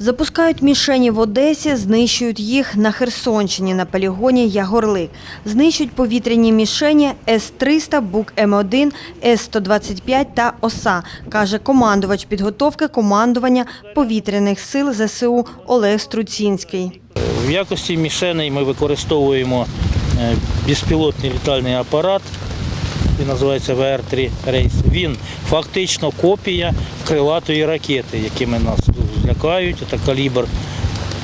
Запускають мішені в Одесі, знищують їх на Херсонщині на полігоні Ягорлик. Знищують повітряні мішені С-300, Бук М1, С-125 та ОСА, каже командувач підготовки командування повітряних сил ЗСУ Олег Струцінський. В якості мішеней ми використовуємо е, безпілотний літальний апарат, він називається ВР-3 рейс. Він фактично копія крилатої ракети, якими нас злякають. Це калібр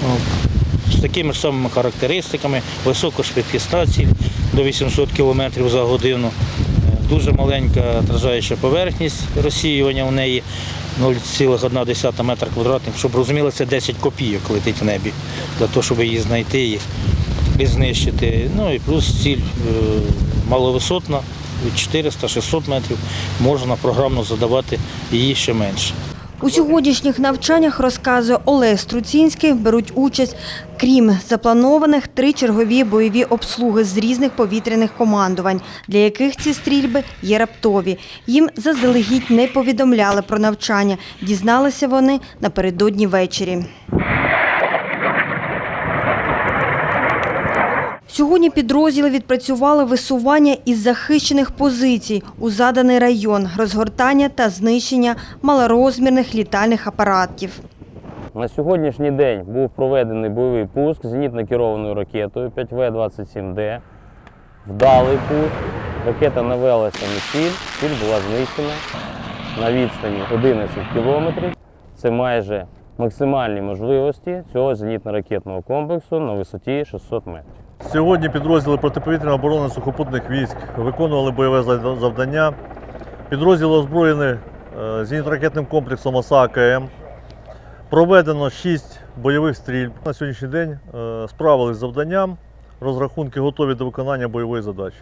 ну, з такими самими характеристиками, високошвидкісна ціль до 800 км за годину. Дуже маленька отражаюча поверхність розсіювання в неї 0,1 метр квадратних. Щоб розуміли, це 10 копійок летить в небі для того, щоб її знайти і, і знищити. Ну і плюс ціль е, маловисотна, від 400-600 метрів, можна програмно задавати її ще менше. У сьогоднішніх навчаннях, розказує Олег Струцінський, беруть участь, крім запланованих, три чергові бойові обслуги з різних повітряних командувань, для яких ці стрільби є раптові. Їм заздалегідь не повідомляли про навчання. Дізналися вони напередодні ввечері. Сьогодні підрозділи відпрацювали висування із захищених позицій у заданий район, розгортання та знищення малорозмірних літальних апаратів. На сьогоднішній день був проведений бойовий пуск зенітно-керованою ракетою 5В-27Д. Вдалий пуск. Ракета навелася на ціль, ціль була знищена на відстані 11 кілометрів. Це майже максимальні можливості цього зенітно-ракетного комплексу на висоті 600 метрів. Сьогодні підрозділи протиповітряної оборони сухопутних військ виконували бойове завдання. Підрозділи озброєні е, зенітно-ракетним комплексом ОСА-АКМ. Проведено 6 бойових стрільб. На сьогоднішній день е, справились з завданням. Розрахунки готові до виконання бойової задачі.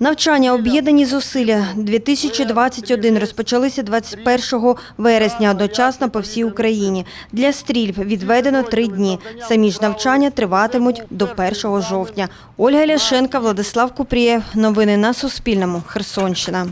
Навчання об'єднані зусилля 2021 розпочалися 21 вересня одночасно по всій Україні. Для стрільб відведено три дні. Самі ж навчання триватимуть до 1 жовтня. Ольга Ляшенка, Владислав Купрієв. Новини на Суспільному. Херсонщина.